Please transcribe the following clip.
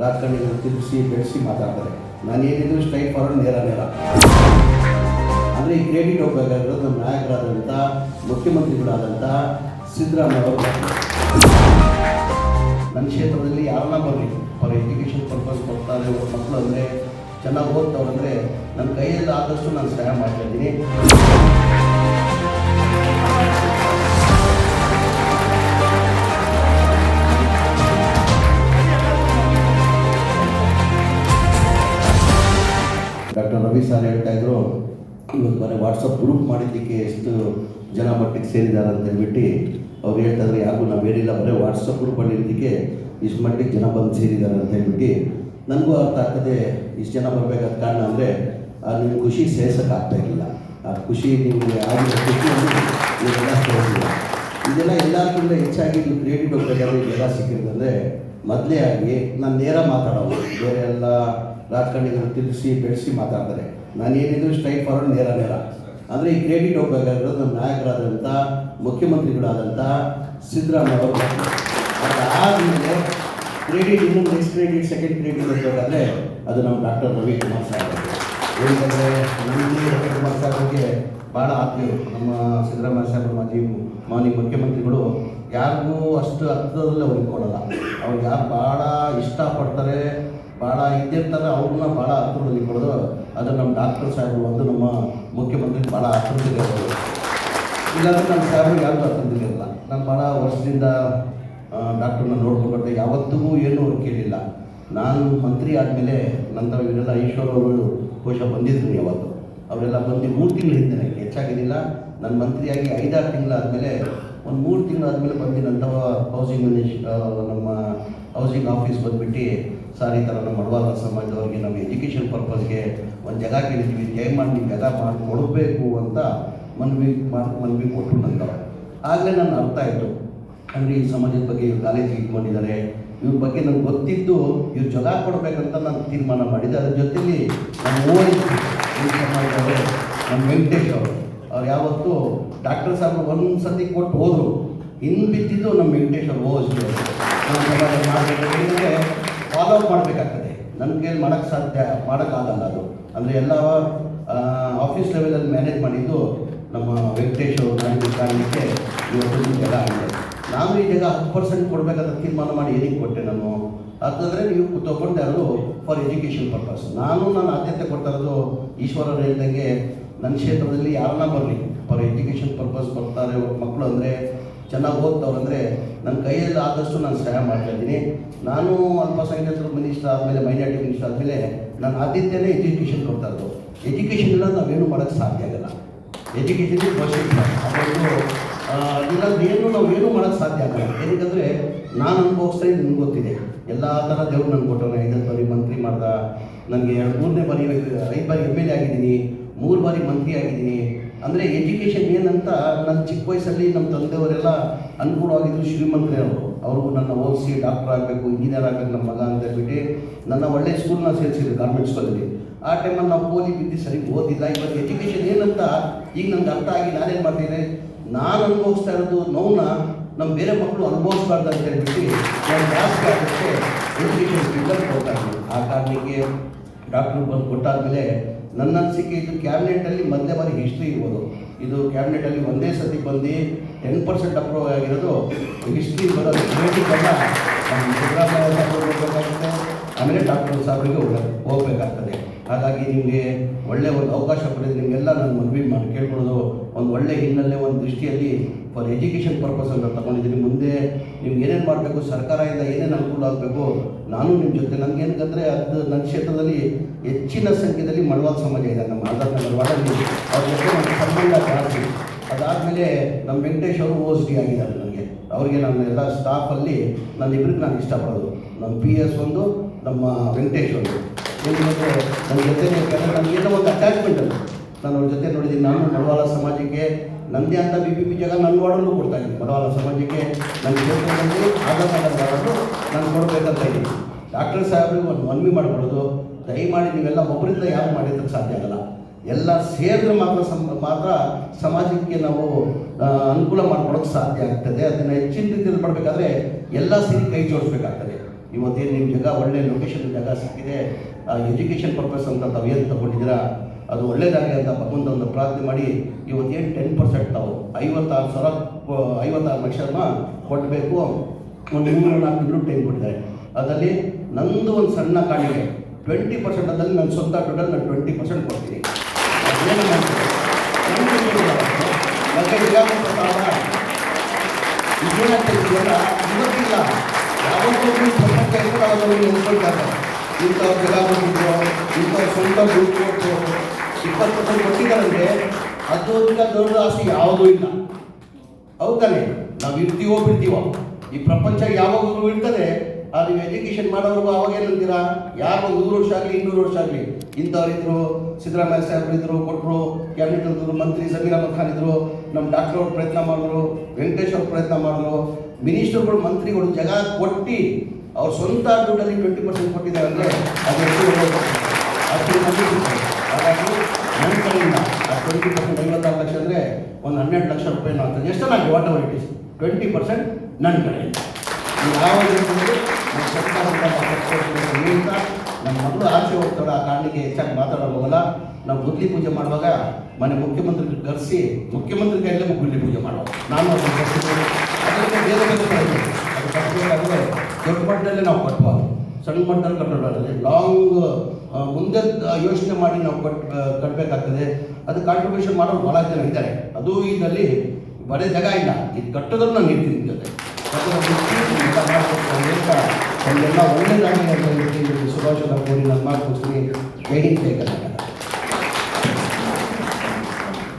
ರಾಜಕಾರಣಿಗಳು ತಿರುಗಿಸಿ ಬೆಳೆಸಿ ಮಾತಾಡ್ತಾರೆ. ನಾನು ಏನಿದ್ರು ಸ್ಟ್ರೈಟ್ ಫಾರ್ವರ್ಡ್ ನೇರ ನೇರ. ಅಂದರೆ ಈ ಕ್ರೆಡಿಟ್ ಹೋಗಬೇಕಾಗಿರೋದು ನಮ್ಮ ನಾಯಕರಾದಂಥ, ಮುಖ್ಯಮಂತ್ರಿಗಳಾದಂಥ ಸಿದ್ದರಾಮಯ್ಯ ಅವರು. ನನ್ನ ಕ್ಷೇತ್ರದಲ್ಲಿ ಯಾರನ್ನ ಬರಲಿ, ಅವ್ರ ಎಜುಕೇಷನ್ ಪರ್ಪಸ್ ಕೊಡ್ತಾರೆ, ಅವ್ರ ಮಕ್ಕಳು ಅಂದರೆ ಚೆನ್ನಾಗಿ ಓದ್ತವ್ರಂದರೆ ನನ್ನ ಕೈಯಲ್ಲಿ ಆದಷ್ಟು ನಾನು ಸಹಾಯ ಮಾಡ್ತಾ ರವಿ ಸರ್ ಹೇಳ್ತಾ ಇದ್ರು ಇವತ್ತು ಮನೆ ವಾಟ್ಸಪ್ ಗ್ರೂಪ್ ಮಾಡಿದ್ದಕ್ಕೆ ಎಷ್ಟು ಜನ ಮಟ್ಟಿಗೆ ಸೇರಿದ್ದಾರೆ ಅಂತ ಹೇಳ್ಬಿಟ್ಟು ಅವ್ರು ಹೇಳ್ತಾ ಇದ್ರು ನಾವು ಏನಿಲ್ಲ ಬರೀ ವಾಟ್ಸಪ್ ಗ್ರೂಪ್ ಮಾಡಿದ್ದಕ್ಕೆ ಇಷ್ಟು ಮಟ್ಟಿಗೆ ಜನ ಬಂದು ಸೇರಿದ್ದಾರೆ ಅಂತ ಹೇಳ್ಬಿಟ್ಟು ನನಗೂ ಅರ್ಥ ಆಗ್ತದೆ, ಇಷ್ಟು ಜನ ಬರಬೇಕಾದ ಕಾರಣ ಅಂದರೆ ನಿಮ್ಮ ಖುಷಿ ಸೇರ್ಸೋಕ್ಕಾಗ್ತಾ ಇರಲಿಲ್ಲ. ಆ ಖುಷಿ ನಿಮಗೆ ಆಗಿರೋ ಖುಷಿಯನ್ನು ನೀವೆಲ್ಲ ಸೇರಿಸಿಲ್ಲ ಇದೆಲ್ಲ ಎಲ್ಲರಿಗಿಂತ ಹೆಚ್ಚಾಗಿ ನೀವು ಕ್ರಿಯೇಟಿವ್ ಹೋಗ್ಬೇಕಾದ್ರೆ ಇದೆಲ್ಲ ಸಿಕ್ಕಿರ್ತಂದರೆ ಮೊದಲೇ ಆಗಿ ನಾನು ನೇರ ಮಾತಾಡೋದು, ಬೇರೆ ಎಲ್ಲ ರಾಜಕಾರಣಿಗಳು ತಿಳಿಸಿ ಬೆಳೆಸಿ ಮಾತಾಡ್ತಾರೆ. ನಾನು ಏನಿದ್ರು ಸ್ಟ್ರೈಟ್ ಫಾರ್ವರ್ಡ್ ನೇರ ನೇರ. ಅಂದರೆ ಈ ಕ್ರೆಡಿಟ್ ಹೋಗಬೇಕಾಗಿರೋದು ನಮ್ಮ ನಾಯಕರಾದಂಥ, ಮುಖ್ಯಮಂತ್ರಿಗಳಾದಂಥ ಸಿದ್ದರಾಮಯ್ಯ ಅವರು ಅದಾದಮೇಲೆ ಕ್ರೆಡಿಟ್ ಇನ್ನು ನೆಕ್ಸ್ಟ್ ಕ್ರೆಡಿಟ್ ಸೆಕೆಂಡ್ ಕ್ರೆಡಿಟ್ ಹೋಗಬೇಕಾದ್ರೆ ಅದು ನಮ್ಮ ಡಾಕ್ಟರ್ ರವಿ ಕುಮಾರ್ ಸಾಹೇಬ್. ಏನಂದರೆ ನನಗೆ ರವಿ ಕುಮಾರ್ ಬಗ್ಗೆ ಭಾಳ ಆತ್ಮೀಯರು ನಮ್ಮ ಸಿದ್ದರಾಮಯ್ಯ ಸಾಹೇಬರು ಮಾಜಿ ಮಾನ್ಯ ಮುಖ್ಯಮಂತ್ರಿಗಳು ಯಾರಿಗೂ ಅಷ್ಟು ಅರ್ಥದಲ್ಲಿ ಅವ್ರು ಇಟ್ಕೊಳ್ಳಲ್ಲ ಅವ್ರು ಯಾರು ಭಾಳ ಇಷ್ಟಪಡ್ತಾರೆ, ಭಾಳ ಇದ್ದಿರ್ತಾರೆ ಅವ್ರನ್ನ ಭಾಳ ಹತ್ರದಲ್ಲಿ ಕೊಡೋದು ಅದು ನಮ್ಮ ಡಾಕ್ಟರ್ ಸಾಹೇಬರು ಒಂದು ನಮ್ಮ ಮುಖ್ಯಮಂತ್ರಿ ಭಾಳ ಹತ್ರದಲ್ಲಿ ಇರೋದು. ಇಲ್ಲಾಂದ್ರೆ ಸಾಹೇಬ್ ಸಾಹೇಬರು ಯಾರಿಗೂ ಹತ್ರದಲ್ಲಿರಲ್ಲ ನಾನು ಭಾಳ ವರ್ಷದಿಂದ ಡಾಕ್ಟರ್ನ ನೋಡ್ಕೊಂಡು ಯಾವತ್ತೂ ಏನೂ ಅವ್ರು ಕೇಳಿಲ್ಲ. ನಾನು ಮಂತ್ರಿ ಆದಮೇಲೆ ನಂತರ ಇವರೆಲ್ಲ ಈಶ್ವರ್ ಅವರು ಕೋಶ ಬಂದಿದ್ರು ಯಾವತ್ತು. ಅವರೆಲ್ಲ ಬಂದು ಮೂರು ತಿಂಗಳ ಹಿಂದೆ ಹೆಚ್ಚಾಗಿದ್ದಿಲ್ಲ. ನಾನು ಮಂತ್ರಿಯಾಗಿ ಐದಾರು ತಿಂಗಳಾದಮೇಲೆ ಒಂದು ಮೂರು ತಿಂಗಳಾದಮೇಲೆ ಬಂದು ನಂತರ ಹೌಸಿಂಗ್ ನಮ್ಮ ಹೌಸಿಂಗ್ ಆಫೀಸ್ ಬಂದುಬಿಟ್ಟು, ಸರ್, ಈ ಥರ ನಮ್ಮ ಮಡವಾದ ಸಮಾಜದವ್ರಿಗೆ ನಾವು ಎಜುಕೇಷನ್ ಪರ್ಪಸ್ಗೆ ಒಂದು ಜಾಗ ಕೇಳಿದ್ವಿ, ದಯಮಾಡಿ ನೀವು ಜಾಗ ಮಾಡಿ ಕೊಡಬೇಕು ಅಂತ ಮನವಿ ಮಾಡಿ, ಮನವಿ ಕೊಟ್ಟರು ನಂತರ ಆಗಲೇ ನನ್ನ ಅರ್ಥ ಆಯಿತು. ಅಂದರೆ ಈ ಸಮಾಜದ ಬಗ್ಗೆ ಇವ್ರು ಕಾಲೇಜಿಗೆ ಇಟ್ಕೊಂಡಿದ್ದಾರೆ ಇವ್ರ ಬಗ್ಗೆ ನನಗೆ ಗೊತ್ತಿದ್ದು ಇವ್ರು ಜಾಗ ಕೊಡಬೇಕಂತ ನಾನು ತೀರ್ಮಾನ ಮಾಡಿದ್ದೆ ಅದ್ರ ಜೊತೆಯಲ್ಲಿ ನಮ್ಮ ಓಡಿ, ಈ ಸಮಾಜದವರು ನಮ್ಮ ವೆಂಕಟೇಶ್ ಅವರು. ಅವ್ರು ಯಾವತ್ತು ಡಾಕ್ಟರ್ ಸಾಹೇಬ್ ಒಂದು ಸತಿ ಕೊಟ್ಟು ಹೋದರು. ಇನ್ನು ಬಿದ್ದಿದ್ದು ನಮ್ಮ ಮೆಡಿಟೇಷನ್ ಅವರು ಮಾಡಬೇಕಂದ್ರೆ ಫಾಲೋ ಅಪ್ ಮಾಡಬೇಕಾಗ್ತದೆ. ನಮಗೇನು ಮಾಡೋಕ್ಕೆ ಸಾಧ್ಯ, ಮಾಡೋಕ್ಕಾಗಲ್ಲ ಅದು. ಅಂದರೆ ಎಲ್ಲ ಆಫೀಸ್ ಲೆವೆಲಲ್ಲಿ ಮ್ಯಾನೇಜ್ ಮಾಡಿದ್ದು ನಮ್ಮ ವೆಂಕಟೇಶ್ ಅವರು ಕಾರಣಕ್ಕೆ ಇವತ್ತು ಜಾಗ ಆಗಿದೆ. ನಾನು ಈ ಜಾಗ ಹತ್ತು ಪರ್ಸೆಂಟ್ ಕೊಡಬೇಕಂತ ತೀರ್ಮಾನ ಮಾಡಿ ಏನಕ್ಕೆ ಕೊಟ್ಟೆ ನಾನು? ಅದಂದರೆ ನೀವು ತೊಗೊಂಡೆ ಅದು ಫಾರ್ ಎಜುಕೇಷನ್ ಪರ್ಪಸ್ ನಾನು ನಾನು ಆದ್ಯತೆ ಕೊಡ್ತಾ ಇರೋದು ಈಶ್ವರರು ಹೇಳ್ದಂಗೆ ನನ್ನ ಕ್ಷೇತ್ರದಲ್ಲಿ ಯಾರನ್ನ ಬರಲಿ ಫಾರ್ ಎಜುಕೇಷನ್ ಪರ್ಪಸ್ ಬರ್ತಾರೆ ಮಕ್ಕಳು ಅಂದರೆ ಚೆನ್ನಾಗಿ ಓದ್ತವ್ರಂದರೆ ನನ್ನ ಕೈಯಲ್ಲಿ ಆದಷ್ಟು ನಾನು ಸಹಾಯ ಮಾಡ್ತಾ ಇದ್ದೀನಿ. ನಾನು ಅಲ್ಪಸಂಖ್ಯಾತರ ಮಿನಿಸ್ಟರ್ ಆದಮೇಲೆ ಮೈನಾರಿಟಿ ಮಿನಿಸ್ಟರ್ ಆದಮೇಲೆ ನಾನು ಆದಿತ್ಯನೇ ಎಜುಕೇಷನ್ ಕೊಡ್ತಾ ಇರೋದು. ಎಜುಕೇಷನ್ ಇಲ್ಲ ನಾವೇನು ಮಾಡೋಕ್ಕೆ ಸಾಧ್ಯ ಆಗಲ್ಲ. ಎಜುಕೇಷನ್ ಭವಿಷ್ಯ ಅದೊಂದು ಏನು ನಾವು ಏನೂ ಮಾಡೋಕ್ಕೆ ಸಾಧ್ಯ ಆಗಲ್ಲ. ಏನಕ್ಕಂದರೆ ನಾನು ಅನುಭವಿಸ್ತಾ ಇದ್ದು ನಿಮ್ಗೆ ಗೊತ್ತಿದೆ. ಎಲ್ಲ ಥರ ದೇವ್ರು ನನಗೆ ಕೊಟ್ಟವನೆ. ಐದನೇ ಬಾರಿ ಮಂತ್ರಿ ಮಾಡ್ದ. ನನಗೆ ಎರಡು ಮೂರನೇ ಬಾರಿ ಐದು ಬಾರಿ ಎಂ ಎಲ್ ಎ ಆಗಿದ್ದೀನಿ. ಮೂರು ಬಾರಿ ಮಂತ್ರಿ ಆಗಿದ್ದೀನಿ. ಅಂದರೆ ಎಜುಕೇಷನ್ ಏನಂತ ನನ್ನ ಚಿಕ್ಕ ವಯಸ್ಸಲ್ಲಿ ನಮ್ಮ ತಂದೆಯವರೆಲ್ಲ ಅನುಕೂಲವಾಗಿದ್ದರು ಶ್ರೀಮಂತರೇ ಅವರು ನನ್ನ ಓದಿಸಿ ಡಾಕ್ಟರ್ ಆಗಬೇಕು, ಇಂಜಿನಿಯರ್ ಆಗಬೇಕು, ನಮ್ಮ ಮಗ ಅಂತ ಹೇಳ್ಬಿಟ್ಟು ನನ್ನ ಒಳ್ಳೆ ಸ್ಕೂಲ್ನ ಸೇರಿಸಿದ್ರು ಗೌರ್ಮೆಂಟ್ ಸ್ಕೂಲಲ್ಲಿ ಆ ಟೈಮಲ್ಲಿ ನಾವು ಪೋಲಿ ಬಿದ್ದು ಸರಿ ಓದಿಲ್ಲ. ಇವತ್ತು ಎಜುಕೇಷನ್ ಏನಂತ ಈಗ ನನಗೆ ಅರ್ಥ ಆಗಿ ನಾನೇನು ಮಾಡ್ತೀನಿ ನಾನು ಅನುಭವಿಸ್ತಾ ಇರೋದು ನೋವನ್ನ ನಮ್ಮ ಬೇರೆ ಮಕ್ಕಳು ಅನುಭವಿಸ್ಬಾರ್ದು ಅಂತ ಹೇಳ್ಬಿಟ್ಟು ನಾನು ಜಾಸ್ತಿ ಆಗೋಕ್ಕೆ ಎಜುಕೇಷನ್ ಫೀಲ್ಡಲ್ಲಿ ಕೊಡ್ತಾ ಇದ್ದೀನಿ. ಆ ಕಾರಣಕ್ಕೆ ಡಾಕ್ಟ್ರು ಬಂದು ಕೊಟ್ಟಾದಮೇಲೆ ನನ್ನ ಅನಿಸಿಕೆ ಇದು ಕ್ಯಾಬಿನೆಟಲ್ಲಿ ಮೊದಲೇ ಬಾರಿ ಹಿಸ್ಟ್ರಿ ಇರ್ಬೋದು. ಇದು ಕ್ಯಾಬಿನೆಟಲ್ಲಿ ಒಂದೇ ಸತಿ ಬಂದು ಟೆನ್ ಪರ್ಸೆಂಟ್ ಅಪ್ರೂವ್ ಆಗಿರೋದು ಹಿಸ್ಟ್ರಿ ಬರೋದು ಸಿದ್ದರಾಮಯ್ಯ ಆಮೇಲೆ ಡಾಕ್ಟರ್ ಹೋಗಬೇಕಾಗ್ತದೆ ಹೋಗ್ಬೇಕಾಗ್ತದೆ. ಹಾಗಾಗಿ ನಿಮಗೆ ಒಳ್ಳೆಯ ಒಂದು ಅವಕಾಶ ಪಡೆದು ನಿಮಗೆಲ್ಲ ನಾನು ಮನವಿ ಮಾಡಿ ಕೇಳ್ಕೊಳ್ಳೋದು. ಒಂದು ಒಳ್ಳೆ ಹಿನ್ನೆಲೆ, ಒಂದು ದೃಷ್ಟಿಯಲ್ಲಿ ಫಾರ್ ಎಜುಕೇಷನ್ ಪರ್ಪಸ್ ಅಂತ ತಗೊಂಡಿದ್ದೀನಿ. ಮುಂದೆ ನಿಮ್ಗೆ ಏನೇನು ಮಾಡಬೇಕು ಸರ್ಕಾರದಿಂದ ಏನೇನು ಅನುಕೂಲ ಆಗಬೇಕು ನಾನು ನಿಮ್ಮ ಜೊತೆ ನನಗೆ ನನಗೇನಂದ್ರೆ ಅದು ನನ್ನ ಕ್ಷೇತ್ರದಲ್ಲಿ ಹೆಚ್ಚಿನ ಸಂಖ್ಯೆಯಲ್ಲಿ ಮಳವಾದ ಸಮಾಜ ಇದೆ. ನಮ್ಮ ಆಧಾರ್ ನಗರ ವಾರ್ಡಲ್ಲಿ ಅವ್ರ ಜೊತೆ ನನ್ನ ಸಂಬಂಧ ಜಾಸ್ತಿ. ಅದಾದಮೇಲೆ ನಮ್ಮ ವೆಂಕಟೇಶ್ ಅವರು ಓ ಎಸ್ ಡಿ ಆಗಿದ್ದಾರೆ ನನಗೆ. ಅವರಿಗೆ ನನ್ನ ಎಲ್ಲ ಸ್ಟಾಫಲ್ಲಿ ನನ್ನ ಇಬ್ಬರಿಗೆ ನಾನು ಇಷ್ಟಪಡೋದು. ನಮ್ಮ ಪಿ ಎಸ್ ಒಂದು, ನಮ್ಮ ವೆಂಕಟೇಶ್ ಒಂದು. ಏನಂದರೆ ನನ್ನ ಜೊತೆ ನನಗೇನೋ ಒಂದು ಅಟ್ಯಾಚ್ಮೆಂಟ್ ಅದು. ನಾನು ಅವ್ರ ಜೊತೆ ನೋಡಿದ್ದೀನಿ. ನಾನು ಮಡವಾಳ ಸಮಾಜಕ್ಕೆ ನನ್ನದೇ ಅಂತ ಬಿ ಪಿ ಪಿ ಜಾಗ ನನ್ನ ವಾರ್ಡಲ್ಲೂ ಕೊಡ್ತಾ ಇದ್ದೀನಿ. ಮಡವಾಳ ಸಮಾಜಕ್ಕೆ ನನ್ನ ಕ್ಷೇತ್ರದಲ್ಲಿ ಆಧಾರ್ ಕಾರ್ಡ್ ಇದ್ದೀನಿ ಡಾಕ್ಟರ್ ಸಾಹೇಬ್ರಿಗೆ ಒಂದು ಮನವಿ ಮಾಡಿಕೊಡೋದು ದಯಮಾಡಿ ನೀವೆಲ್ಲ ಒಬ್ಬರಿಂದ ಯಾರು ಮಾಡಿದ್ರೆ ಸಾಧ್ಯ ಆಗಲ್ಲ. ಎಲ್ಲ ಸೇರಿದ್ರೆ ಮಾತ್ರ ಸಮ, ಮಾತ್ರ ಸಮಾಜಕ್ಕೆ ನಾವು ಅನುಕೂಲ ಮಾಡ್ಕೊಡೋಕ್ಕೆ ಸಾಧ್ಯ ಆಗ್ತದೆ. ಅದನ್ನು ಹೆಚ್ಚಿನ ರೀತಿಯಲ್ಲಿ ಮಾಡಬೇಕಾದ್ರೆ ಎಲ್ಲ ಸೇರಿ ಕೈ ಜೋಡಿಸ್ಬೇಕಾಗ್ತದೆ. ಇವತ್ತೇನು ನಿಮ್ಮ ಜಾಗ ಒಳ್ಳೆ ಲೊಕೇಶನ್ ಜಾಗ ಸಿಕ್ಕಿದೆ. ಎಜುಕೇಷನ್ ಪರ್ಪಸ್ ಅಂತ ತಾವೇನು ತಗೊಂಡಿದ್ದೀರಾ? ಅದು ಒಳ್ಳೇದಾಗಲಿ ಅಂತ ಭಗವಂತ ಒಂದು ಪ್ರಾರ್ಥನೆ ಮಾಡಿ ಇವತ್ತೇನು ಟೆನ್ ಪರ್ಸೆಂಟ್ ತಾವು ಐವತ್ತಾರು ಸಾವಿರ ಐವತ್ತಾರು ಲಕ್ಷ ಕೊಡಬೇಕು. ಒಂದು ಮೂರು ನಾಲ್ಕು ಟೈಮ್ ಕೊಟ್ಟಿದ್ದಾರೆ. ಅದರಲ್ಲಿ ನಂದು ಒಂದು ಸಣ್ಣ ಕಾಣಿಕೆ. ಟ್ವೆಂಟಿ ಪರ್ಸೆಂಟ್ ಅದರಲ್ಲಿ ನನ್ನ ಸ್ವಂತ ಟೋಟಲ್ ನಾನು ಟ್ವೆಂಟಿ ಪರ್ಸೆಂಟ್ ಕೊಡ್ತೀನಿ. ಸಾವಿರ ಇದೇನಾಗ್ತಿದೆಯಲ್ಲ ಇವತ್ತಿಲ್ಲ. ಯಾವತ್ತೂ ಪ್ರಪಂಚ ಕೂಡ ಅವರು ಇಂಥವ್ರು ಸ್ವಂತ ದುಡ್ಡು ಕೊಟ್ಟು ಇಪ್ಪತ್ತು ಪರ್ಸೆಂಟ್ ಕೊಟ್ಟಿದ್ದಾರಂದ್ರೆ, ಅದಕ್ಕಿಂತ ದೊಡ್ಡ ಆಸೆ ಯಾವುದೂ ಇಲ್ಲ. ಹೌದಾನೆ ನಾವು ಇರ್ತೀವೋ ಬಿಡ್ತೀವೋ? ಈ ಪ್ರಪಂಚ ಯಾವಾಗಲೂ ಇರ್ತದೆ ಆ ನೀವು ಎಜುಕೇಷನ್ ಮಾಡೋರ್ಗು ಅವಾಗ ಏನಂತೀರಾ ಯಾರು ನೂರು ವರ್ಷ ಆಗಲಿ, ಇನ್ನೂರು ವರ್ಷ ಆಗಲಿ, ಇಂಥವ್ರು ಇದ್ರು, ಸಿದ್ದರಾಮಯ್ಯ ಸಾಹೇಬ್ರು ಇದ್ರು ಕೊಟ್ಟರು ಕ್ಯಾಬಿನೆಟ್ ಇದ್ರು ಮಂತ್ರಿ ಸಮೀರ್ ಅಹಮದ್ ಖಾನ್ ಇದ್ರು ನಮ್ಮ ಡಾಕ್ಟರ್ ಅವ್ರು ಪ್ರಯತ್ನ ಮಾಡಿದ್ರು, ವೆಂಕಟೇಶ್ ಅವ್ರು ಪ್ರಯತ್ನ ಮಾಡಿದ್ರು, ಮಿನಿಸ್ಟರ್ಗಳು, ಮಂತ್ರಿಗಳು ಜಗ ಕೊಟ್ಟು ಅವ್ರ ಸ್ವಂತ ದುಡ್ಡಲ್ಲಿ ಟ್ವೆಂಟಿ ಪರ್ಸೆಂಟ್ ಕೊಟ್ಟಿದ್ದಾರೆ ಅಂದರೆ ಅದು. ಹಾಗಾಗಿ ನನ್ನ ಕಡೆಯಿಂದ ಆ ಟ್ವೆಂಟಿ ಪರ್ಸೆಂಟ್ ಐವತ್ತಾರು ಲಕ್ಷ ಅಂದರೆ ಒಂದು ಹನ್ನೆರಡು ಲಕ್ಷ ರೂಪಾಯಿ ಅಂತ ಎಷ್ಟು ನಾನು whatever it is twenty percent ನನ್ನ ಕಡೆಯಿಂದ ಯಾವ ರೀತಿಯಲ್ಲಿ ನಮ್ಮ ಮಗಳು ಆಚೆ ಹೋಗ್ತಾಳೆ ಆ ಕಾರಣಕ್ಕೆ ಹೆಚ್ಚಾಗಿ ಮಾತಾಡೋಲ್ಲ ನಾವು ಗುದ್ಲಿ ಪೂಜೆ ಮಾಡುವಾಗ ಮನೆ ಮುಖ್ಯಮಂತ್ರಿ ಕರೆಸಿ, ಮುಖ್ಯಮಂತ್ರಿ ಕೈಯಲ್ಲೇ ಗುದ್ಲಿ ಪೂಜೆ ಮಾಡುವ. ನಾನು ಅದಕ್ಕೆ ಬೇರೆ ಬೇರೆ ಕಡೆ ಅದು ಕಟ್ಟಬೇಕಾದ್ರೆ ದೊಡ್ಡ ಮಟ್ಟದಲ್ಲೇ ನಾವು ಕಟ್ಟುವ. ಸಣ್ಣ ಮಟ್ಟದಲ್ಲಿ ಕಟ್ಟೋದಾದ್ರೆ ಲಾಂಗ್ ಮುಂದೆ ಯೋಚನೆ ಮಾಡಿ ನಾವು ಕಟ್ ಕಟ್ಟಬೇಕಾಗ್ತದೆ ಅದು ಕಾಂಟ್ರಿಬ್ಯೂಷನ್ ಮಾಡೋರು ಭಾಳ ಜನ ಇದ್ದಾರೆ. ಅದು ಇದರಲ್ಲಿ ಬರೀ ಜಾಗ ಇಲ್ಲ. ಇದು ಕಟ್ಟೋದನ್ನು ನಾನು ಇರ್ತೀನಿ ಜೊತೆ. ಅಲ್ಲೆಲ್ಲ ಒಳ್ಳೆಯದಾಗಲಿ ಅಂತ ಹೇಳ್ತೀನಿ ಶುಭಾಶಯ ಕೋರಿ ನನ್ನ ಮಾತು ಜೈ ಕರ್ನಾಟಕ